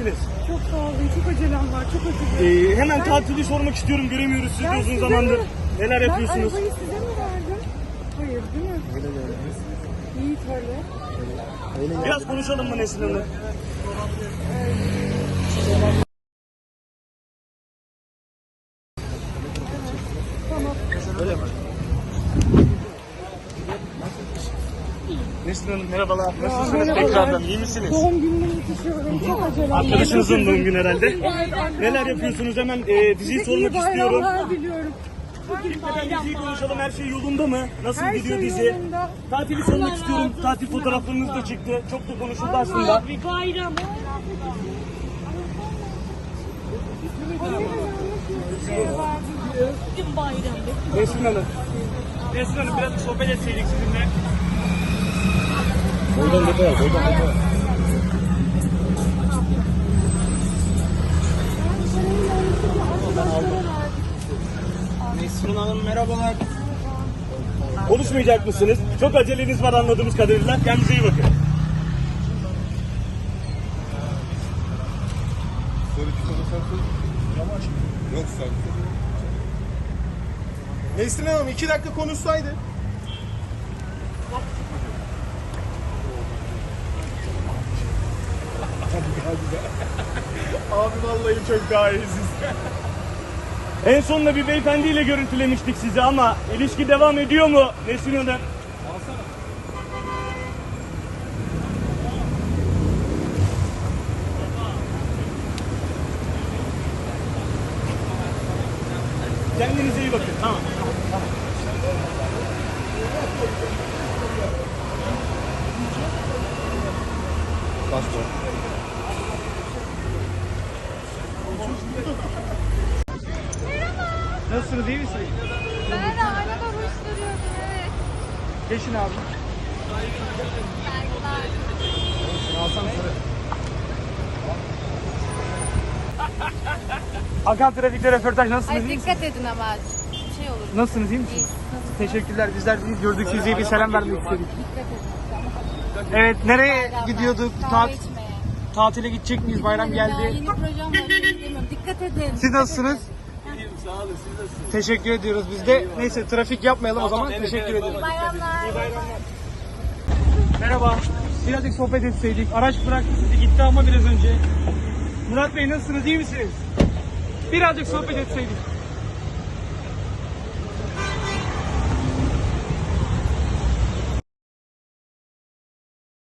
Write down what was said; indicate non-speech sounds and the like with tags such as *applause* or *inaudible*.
misiniz? Çok sağ olun. Çok acelem var. Çok özür dilerim. Ee, hemen Ben- tatili sormak istiyorum. Göremiyoruz sizi uzun zamandır. mi- Neler yapıyorsunuz? Ben arabayı size mi verdim? Hayır değil mi? İyi tabii. Biraz konuşalım mı Nesrin Hanım? Tamam. Nesrin Hanım merhabalar. Nasılsınız merhabalar. tekrardan? İyi misiniz? Doğum günüme yetişiyorum. Çok acelem. Arkadaşınızın doğum günü herhalde. Evet. Neler yapıyorsunuz? Hemen e, diziyi Size sormak iyi istiyorum. bayramlar diliyorum. Diziyi konuşalım. Her şey yolunda mı? Nasıl Her gidiyor şey dizi? yolunda. Tatili sormak istiyorum. Tatil fotoğraflarınız da çıktı. Çok da konuşuldu aslında. Bir bayram. Bugün bayram. Nesrin Hanım. Nesrin Hanım biraz sohbet etseydik sizinle. Detay al, boydan detay al. Nesrin Hanım merhabalar. Konuşmayacak mısınız? Çok aceleniz var anladığımız kadarıyla. Kendinize iyi bakın. Yok. Nesrin Hanım iki dakika konuşsaydı. *laughs* Abi vallahi çok daha iyisiniz. En sonunda bir beyefendiyle görüntülemiştik sizi ama ilişki devam ediyor mu Nesrin Hanım? Kendinize iyi bakın. Tamam. Başla. Nasılsınız iyi misiniz? Ben de araba hoşlanıyordum evet. Geçin abi. Saygılar. Hakan Trafik'te röportaj nasılsınız? Ay iyi misiniz? dikkat edin ama şey olur. Nasılsınız iyi misiniz? Teşekkürler. Bizler de iyiyiz. gördük sizi bir selam vermek istedik. Dikkat edin. Evet nereye gidiyorduk? Kahve Tat içmeye. Tatile gidecek miyiz? Bayram Daha geldi. yeni projem var. Dikkat edin. Siz nasılsınız? İyiyim sağ olun. Siz nasılsınız? Teşekkür ediyoruz biz de. Neyse trafik yapmayalım o zaman. Teşekkür ediyoruz. İyi bayramlar. Merhaba. Birazcık sohbet etseydik. Araç bıraktı sizi gitti ama biraz önce. Murat Bey nasılsınız? İyi misiniz? Birazcık sohbet etseydik.